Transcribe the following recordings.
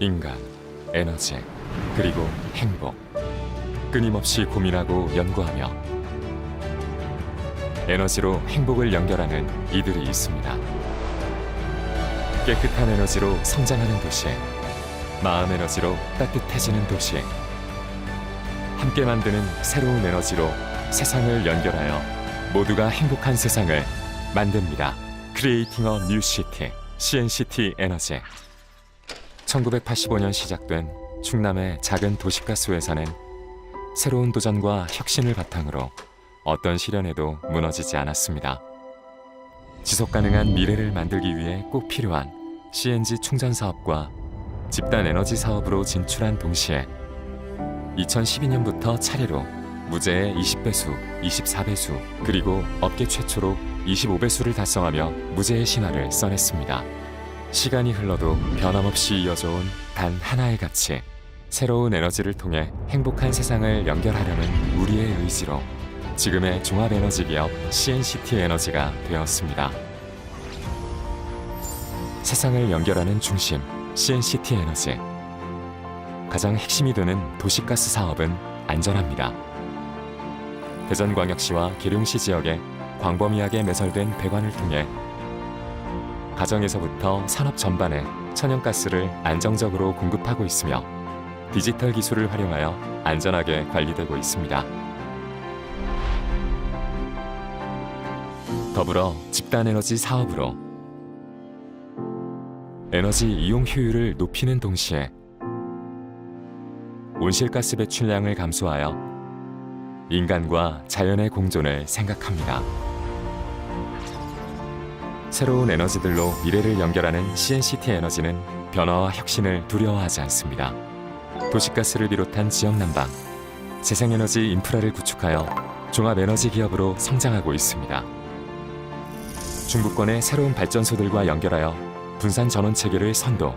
인간, 에너지, 그리고 행복. 끊임없이 고민하고 연구하며 에너지로 행복을 연결하는 이들이 있습니다. 깨끗한 에너지로 성장하는 도시, 마음 에너지로 따뜻해지는 도시. 함께 만드는 새로운 에너지로 세상을 연결하여 모두가 행복한 세상을 만듭니다. 크리에이팅 어뉴 시티 CNCT 에너지 1985년 시작된 충남의 작은 도시가스 회사는 새로운 도전과 혁신을 바탕으로 어떤 시련에도 무너지지 않았습니다. 지속 가능한 미래를 만들기 위해 꼭 필요한 CNG 충전 사업과 집단 에너지 사업으로 진출한 동시에 2012년부터 차례로 무제의 20배수, 24배수, 그리고 업계 최초로 25배수를 달성하며 무제의 신화를 써냈습니다. 시간이 흘러도 변함없이 이어져온 단 하나의 가치. 새로운 에너지를 통해 행복한 세상을 연결하려는 우리의 의지로 지금의 종합 에너지 기업 CNCT 에너지가 되었습니다. 세상을 연결하는 중심 CNCT 에너지. 가장 핵심이 되는 도시가스 사업은 안전합니다. 대전광역시와 계룡시 지역에 광범위하게 매설된 배관을 통해 가정에서부터 산업 전반에 천연가스를 안정적으로 공급하고 있으며 디지털 기술을 활용하여 안전하게 관리되고 있습니다. 더불어 집단 에너지 사업으로 에너지 이용 효율을 높이는 동시에 온실가스 배출량을 감소하여 인간과 자연의 공존을 생각합니다. 새로운 에너지들로 미래를 연결하는 CNCT 에너지는 변화와 혁신을 두려워하지 않습니다. 도시가스를 비롯한 지역 난방, 재생에너지 인프라를 구축하여 종합 에너지 기업으로 성장하고 있습니다. 중부권의 새로운 발전소들과 연결하여 분산 전원 체계를 선도,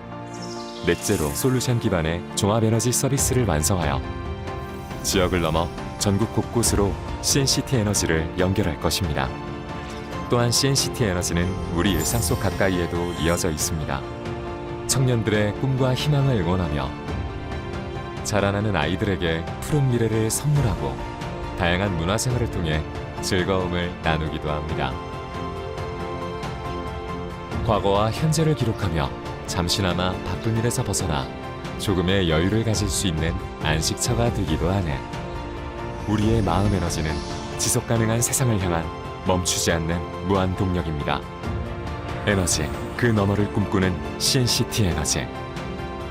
넷제로 솔루션 기반의 종합 에너지 서비스를 완성하여 지역을 넘어 전국 곳곳으로 CNCT 에너지를 연결할 것입니다. 또한 CNCT 에너지는 우리 일상 속 가까이에도 이어져 있습니다. 청년들의 꿈과 희망을 응원하며 자라나는 아이들에게 푸른 미래를 선물하고 다양한 문화생활을 통해 즐거움을 나누기도 합니다. 과거와 현재를 기록하며 잠시나마 바쁜 일에서 벗어나 조금의 여유를 가질 수 있는 안식처가 되기도 하네. 우리의 마음 에너지는 지속 가능한 세상을 향한 멈추지 않는 무한 동력입니다. 에너지 그 너머를 꿈꾸는 CNCT 에너지.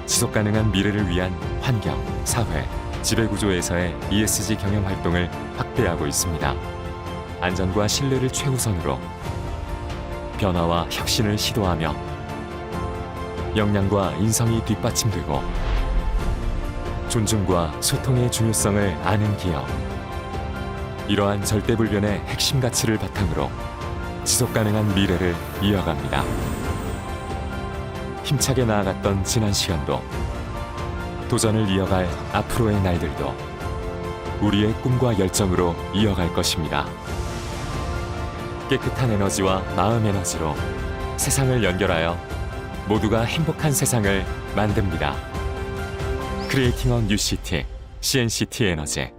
지속 가능한 미래를 위한 환경, 사회, 지배 구조에서의 ESG 경영 활동을 확대하고 있습니다. 안전과 신뢰를 최우선으로 변화와 혁신을 시도하며 역량과 인성이 뒷받침되고 존중과 소통의 중요성을 아는 기업. 이러한 절대불변의 핵심 가치를 바탕으로 지속 가능한 미래를 이어갑니다. 힘차게 나아갔던 지난 시간도 도전을 이어갈 앞으로의 날들도 우리의 꿈과 열정으로 이어갈 것입니다. 깨끗한 에너지와 마음 에너지로 세상을 연결하여 모두가 행복한 세상을 만듭니다. 크리에이팅 어 뉴시티 CNCT 에너지